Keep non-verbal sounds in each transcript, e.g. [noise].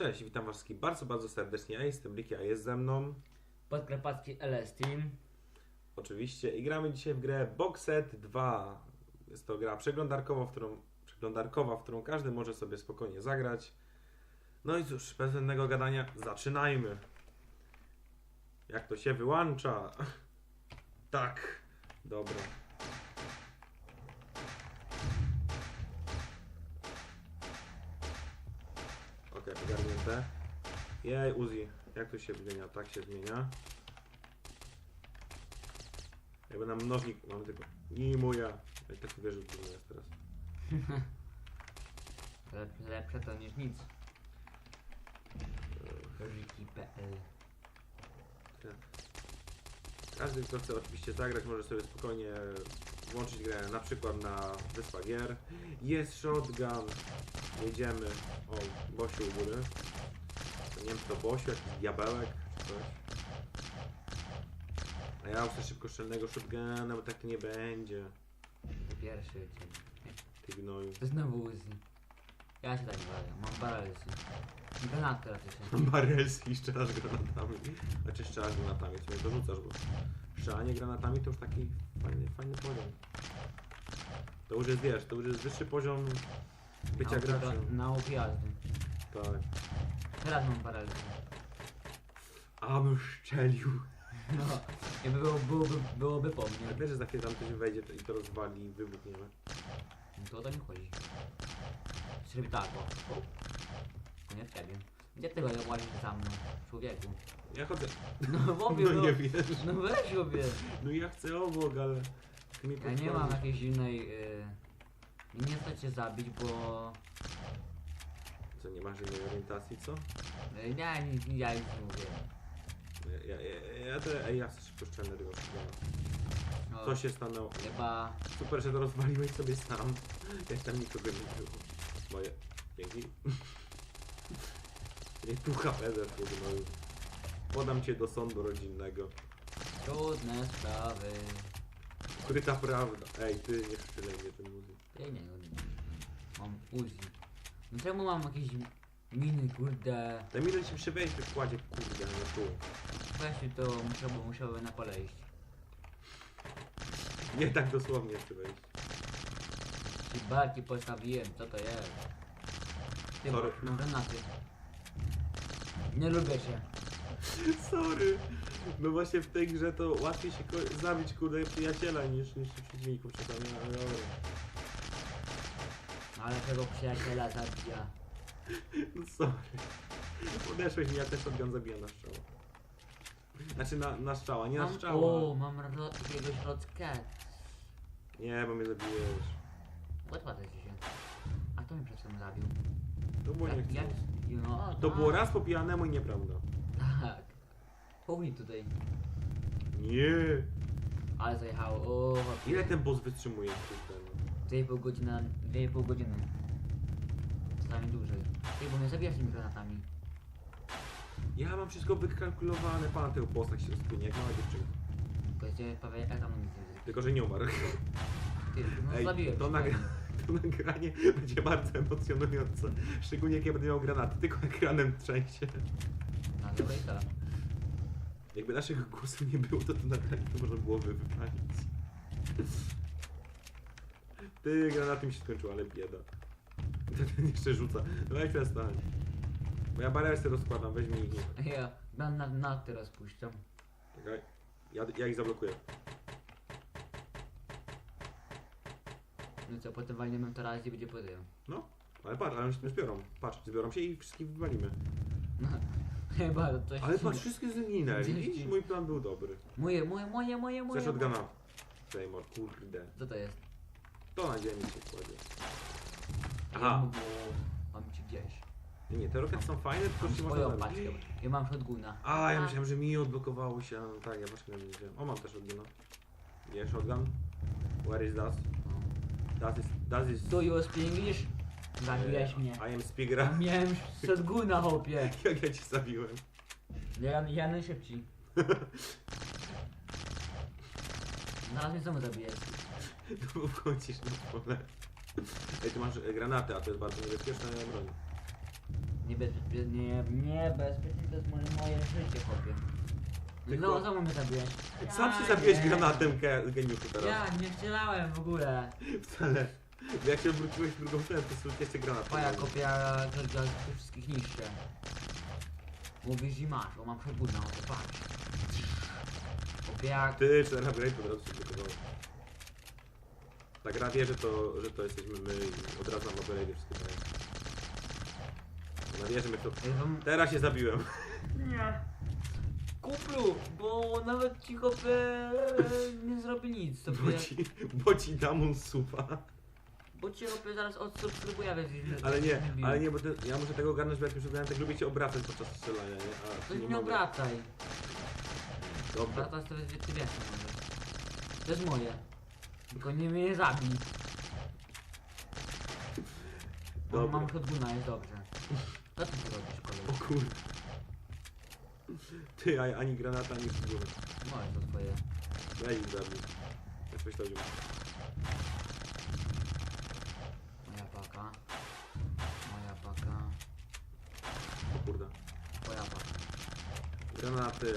Cześć, witam was wszystkich bardzo, bardzo serdecznie. Ja jestem Liki, a jest ze mną Podkarpacki LS Team. oczywiście i gramy dzisiaj w grę Boxet 2. Jest to gra przeglądarkowa, w którą, przeglądarkowa, w którą każdy może sobie spokojnie zagrać. No i cóż, bez zbędnego gadania, zaczynajmy. Jak to się wyłącza? Tak, dobra. Ogarnięte. Jej, Uzi, jak to się zmienia? Tak się zmienia. Jakby na mnożnik mamy tylko. I moja. Jak tak wiesz, że jest teraz. [laughs] Lep- Lepsze to niż nic. Riki.pl Tak. Każdy, kto chce oczywiście zagrać, może sobie spokojnie włączyć grę na przykład na Wyspach Gier. Jest shotgun. Jedziemy. O, Bosiu u góry. To nie wiem, to Bosiu, jakiś diabełek, coś. A ja chcę szybko szczelnego shotguna, bo tak to nie będzie. To pierwszy dzień. Ty gnoju. To znowu Uzi. Ja się tak bawię. Mam baralsy. Granat teraz jeszcze. Barelski strzelasz granatami. Znaczy strzelasz granatami, w sumie to rzucasz, bo strzelanie granatami to już taki fajny, fajny poziom. To już jest, wiesz, to już jest wyższy poziom bycia Nauki- graczem. Nauk jazdy. Tak. Teraz mam baralsy. Abym szczelił. No, jakby było, byłoby, byłoby po mnie. Jak wiesz, że za chwilę tam ktoś wejdzie i to rozwali i wybuchniemy. No To o to mi chodzi. Zrobi tak, o. o. To nie w ciebie. Gdzie ty będę łazić za mną, człowieku? Ja chodzę. No w [laughs] obie, No no, nie wiesz. no weź obie. No ja chcę obok, ale... ty mi Ja nie podchodzisz. mam jakiejś innej... Y... Nie chcę cię zabić, bo... Co, nie masz innej orientacji, co? Nie, nie, ja już nie mówię. Ja, ja, ja, ja, ej, ja chcę szybko szczelnego shotguna. No, Co się stanęło? Chyba... Super, że to rozwaliłeś sobie sam. Jak tam nikogo nie było. Moje. Dzięki. [laughs] Nie tu HP zeszło gnoju. Podam cię do sądu rodzinnego. Trudne sprawy. Ukryta prawda. Ej, ty nie strzelaj mnie ten muzyk. Ja nie, nie, nie. Mam Uzi. No czemu mam jakieś miny, kurde? Daj mi się przy wejściu w kładzie, kurde, a nie tu. Weź to musiałby, musiałby na pole iść. Nie tak dosłownie przy wejściu. Ci barki postawiłem, co to jest? Ty, Sorry. mam granaty. Nie lubię cię. [laughs] Sorry. No właśnie w tej grze to łatwiej się ko- zabić kurde przyjaciela niż, niż przeciwników czasami, ale dobra. Ale tego przyjaciela zabija. No [laughs] sorry. Podeszłeś mi, ja też shotgun zabiję na strzała. Znaczy na, na strzała, nie na Mam, strzała. o, mam ro- jakiegoś rodkę. Nie, bo mnie zabijesz. Łatwa to jest dzisiaj. A kto mnie przed chwilą zabił? To było nie Jak, jak, no, To tak. było raz po pijanemu i nieprawda. Tak. Chuj tutaj. Nie. Ale zajechało. O, Ile ten boss wytrzymuje kurde? no? 2,5 godziny, 2,5 godziny. Czasami dłużej. Ty, bo mnie zabijasz tymi granatami. Ja mam wszystko wykalkulowane, pan tego bossa się rozpłynie jak mała dziewczynka. Tylko gdzie prawie jak tam nic nie Tylko, że nie umarł. Ty, no zabiłem to, cię, nagra [laughs] to nagranie będzie bardzo emocjonujące. Szczególnie jak ja będę miał granaty, tylko ekranem trzęsie. No dobra i co? Jakby naszych głosów nie było, to to nagranie to można było wy- wypalić. Ty, granaty mi się skończyły, ale bieda. Ten jeszcze rzuca. Weź przestań. Bo ja bariery sobie rozkładam, weź mi ich. Ja na, na, na ty rozpuszczam. Czekaj. Ja, ja ich zablokuję. No co, potem walniemy to raz i będzie potem. No. Ale patrz, ale oni się zbiorą. Patrz, zbiorą się i wszystkich wywalimy. No, chyba coś... Ale patrz, wszystkie zginęli. Widzisz, mój plan był dobry. Moje, moje, moje, moje, moje. Chcesz od gana? Seymour, kurde. Co to jest? To na ziemi się kładzie. Aha. mam, mam ci gdzieś. Nie, nie, te rokety są fajne, tylko się można paczkę. zabić. Ja mam shotguna. A, ja myślałem, że mi odblokowało się. No, tak, ja właśnie nie wiedziałem. O, mam też shotguna. Nie, shotgun. Where is that? No. That is... That is... Do you speak English? Zabiłeś mnie. I am speaker. Miałem shotguna, hopie. [laughs] Jak ja ci zabiłem? Ja, ja najszybciej. [laughs] Zaraz mnie znowu zabijesz. To wchodzisz na pole. Ej, tu masz e, granaty, a to jest bardzo niebezpieczna broń. Niebezpie... Nie, niebezpiecznie to jest moje, moje życie, chłopie. Tylko- No, znowu mnie. Sam się Ja zabiłeś nie. granatem ge- geniuszu teraz. Ja nie strzelałem w ogóle. Wcale. [laughs] Jak się obróciłeś w drugą stronę, to sobie jeszcze granat. Twoja kopia tych wszystkich niszczę. Mówisz i masz, bo mam przebudną, to patrz. Kopia... Ty, czy na upgrade od razu się wykonało. Ta gra wie, że to, że to jesteśmy my i od razu nam upgrade wszystko daje. Ona wie, że my to... Teraz się zabiłem. Nie. Kuplu, bo nawet ci kopie nie zrobi nic. To Bo ci, bo ci dam supa. Bo ci kopie zaraz odsubskrybuję, więc Ale nie, ale nie, bo ten, ja muszę tego ogarnąć, bo jak już tak lubię cię obracać podczas strzelania, nie? A, To nie mogę. obracaj. Dobra. Obracać to jest ty wiesz, co. To jest moje. Tylko nie mnie nie zabij. Bo Dobra. mam shotguna, jest dobrze. Co ty tu robisz, kolego? O kurde. Ty, a- ani granata, ani szybura. Możesz to twoje. Ja ich zabił. Jak myślał, że... Moja paka. Moja paka. O kurde. Twoja paka. Granaty.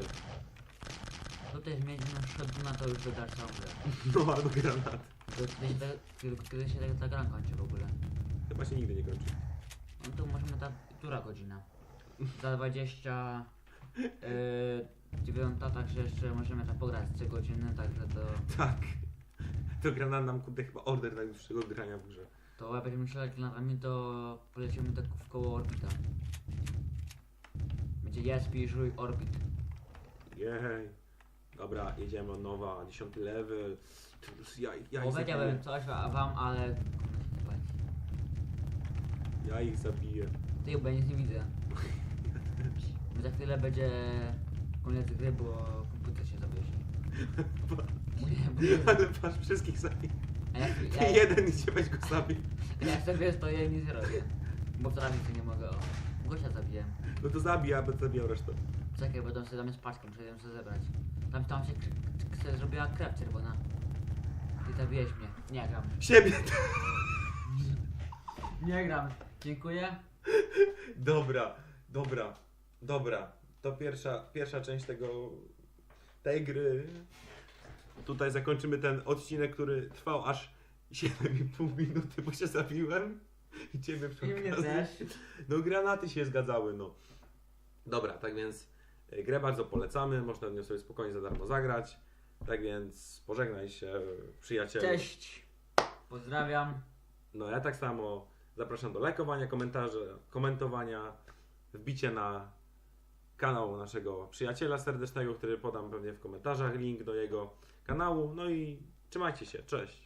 Tutaj zmienić na shotguna to już całą grę. No, albo granat. Tylko Kiedy się, ta, kiedy, kiedy się ta, ta gra kończy w ogóle? Chyba się nigdy nie kończy. No to możemy ta... Która godzina? Za 20... Yy, dziewiąta, także jeszcze możemy tam pograć 3 godziny, także to... Tak. To granat nam kurde chyba order najdłuższego grania w grze. To będziemy strzelać granatami, to polecimy tak w koło orbita. Będzie jest, piszuj, orbit. Jej. Dobra, jedziemy od nowa, 10 level. Ja, ja, ich Powiedziałbym zabiję. coś wa- wam, ale... ja ich zabiję. Ty bo ja nic nie widzę. [laughs] Za chwilę będzie koniec gry, bo komputer się zawiesi. [laughs] Nie, bo- Ale patrz, wszystkich zabiję. A Ty ja, jeden idzie, weź go zabij. jak sobie stoję nic nie robię. Bo trafić to nie mogę. O, Gosia zabiję. No to zabij, a będę zabijał resztę. Czekaj, bo tam sobie tam jest paczka, muszę ją sobie zebrać. Tam, tam się zrobiła krew czerwona. Ty zabiłeś mnie. Nie gram. Siebie! Nie gram. Dziękuję. Dobra, dobra, dobra. To pierwsza, pierwsza część tego, tej gry. Tutaj zakończymy ten odcinek, który trwał aż 7,5 minuty, bo się zabiłem. I ciebie przy I mnie okazji. też. No granaty się zgadzały, no. Dobra, tak więc e, grę bardzo polecamy, można w nią sobie spokojnie za darmo zagrać. Tak więc pożegnaj się, przyjacielu. Cześć. Pozdrawiam. No ja tak samo zapraszam do lajkowania, komentarzy, komentowania, wbicie na kanał naszego przyjaciela serdecznego, który podam pewnie w komentarzach link do jego kanału. No i trzymajcie się, cześć.